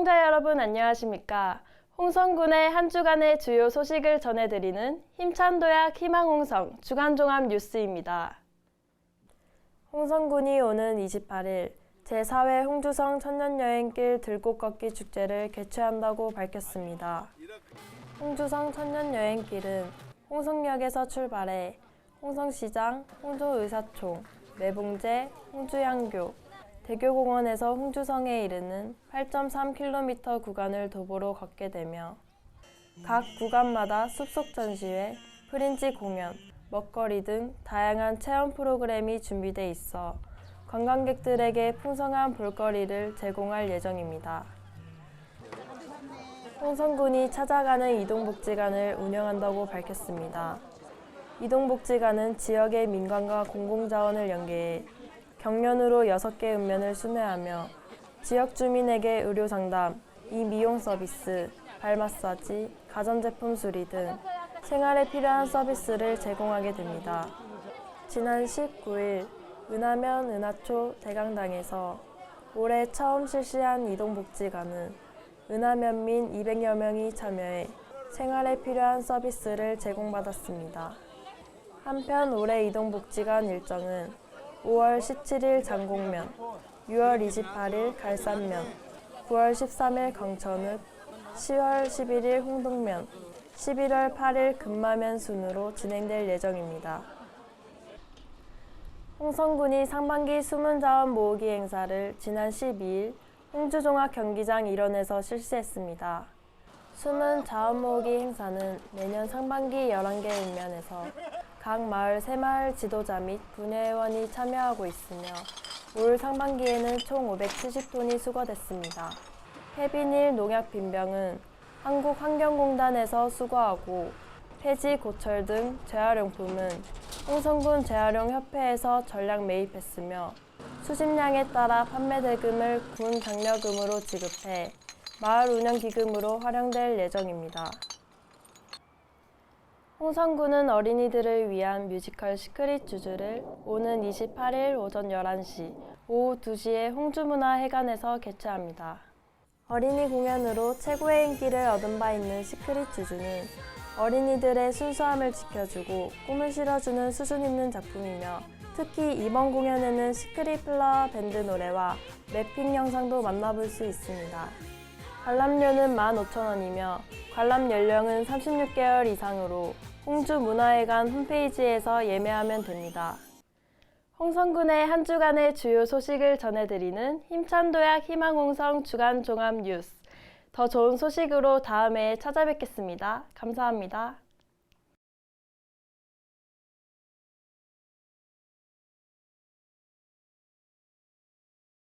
시청자 여러분 안녕하십니까? 홍성군의 한 주간의 주요 소식을 전해드리는 힘찬 도약 희망홍성 주간종합 뉴스입니다. 홍성군이 오는 28일 제4회 홍주성 천년여행길 들꽃 걷기 축제를 개최한다고 밝혔습니다. 홍주성 천년여행길은 홍성역에서 출발해 홍성시장, 홍조의사총, 매봉제, 홍주양교, 대교공원에서 홍주성에 이르는 8.3km 구간을 도보로 걷게 되며 각 구간마다 숲속 전시회, 프린지 공연, 먹거리 등 다양한 체험 프로그램이 준비돼 있어 관광객들에게 풍성한 볼거리를 제공할 예정입니다. 홍성군이 찾아가는 이동복지관을 운영한다고 밝혔습니다. 이동복지관은 지역의 민관과 공공자원을 연계해 경련으로 6개 읍면을 순회하며 지역 주민에게 의료 상담, 이 미용 서비스, 발 마사지, 가전제품 수리 등 생활에 필요한 서비스를 제공하게 됩니다. 지난 19일 은하면 은하초 대강당에서 올해 처음 실시한 이동복지관은 은하면민 200여 명이 참여해 생활에 필요한 서비스를 제공받았습니다. 한편 올해 이동복지관 일정은 5월 17일 장곡면, 6월 28일 갈산면, 9월 13일 강천읍, 10월 11일 홍동면, 11월 8일 금마면 순으로 진행될 예정입니다. 홍성군이 상반기 수문자원 모으기 행사를 지난 12일 홍주종합 경기장 일원에서 실시했습니다. 숨은 자원 모으기 행사는 매년 상반기 11개 읍면에서 각 마을 새마을 지도자 및 분야회원이 참여하고 있으며 올 상반기에는 총 570톤이 수거됐습니다. 폐비닐 농약 빈병은 한국환경공단에서 수거하고 폐지 고철 등 재활용품은 홍성군 재활용협회에서 전량 매입했으며 수집량에 따라 판매 대금을 군 장려금으로 지급해 마을 운영 기금으로 활용될 예정입니다. 홍성군은 어린이들을 위한 뮤지컬 시크릿 주주를 오는 28일 오전 11시, 오후 2시에 홍주문화회관에서 개최합니다. 어린이 공연으로 최고의 인기를 얻은 바 있는 시크릿 주주는 어린이들의 순수함을 지켜주고 꿈을 실어주는 수준 있는 작품이며 특히 이번 공연에는 시크릿 플라워 밴드 노래와 랩핑 영상도 만나볼 수 있습니다. 관람료는 15,000원이며 관람 연령은 36개월 이상으로 홍주문화회관 홈페이지에서 예매하면 됩니다. 홍성군의 한 주간의 주요 소식을 전해드리는 힘찬 도약 희망홍성 주간 종합 뉴스. 더 좋은 소식으로 다음에 찾아뵙겠습니다. 감사합니다.